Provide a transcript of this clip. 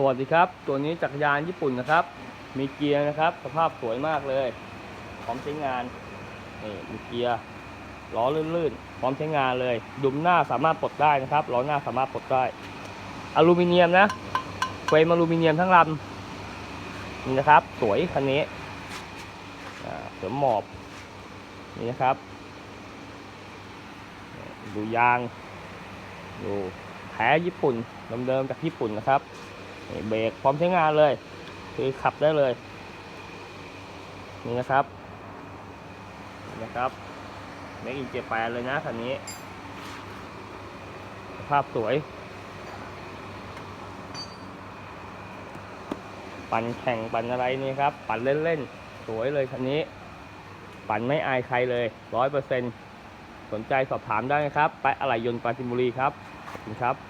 สวัสดีครับ ตัวนี้จักรยานญี่ปุ่นนะครับ มีเกียร์นะครับ สภาพสวยมากเลยพร้อมใช้งานนี่มีเกียร์ล้อลื่นๆพร้อมใช้งานเลย ดุมหน้าสามารถปลดได้นะครับล้อหน้าสามารถปลดได้อลูมิเนียมนะเฟรมอลูมิเนียมทั้งลำนี่นะครับ สวยคันนี้เสริมหมอบนี่นะครับ ดูยางดูแท้ญี่ปุ่นเดิมๆจากญี่ปุ่นนะครับ เบรกพร้อมใช้งานเลย คือขับได้เลย นี่นะครับ นะครับเมกอินเจแปนเลยนะคันนี้ ภาพสวย ปั่นแข่งปั่นอะไรนี่ครับ ปั่นเล่นๆ สวยเลยคันนี้ ปั่นไม่อายใครเลยร้อยเปอร์เซ็นต์สนใจสอบถามได้นะครับ ไปอะไหล่ยนต์ปราจินบุรีครับขอบคุณครับ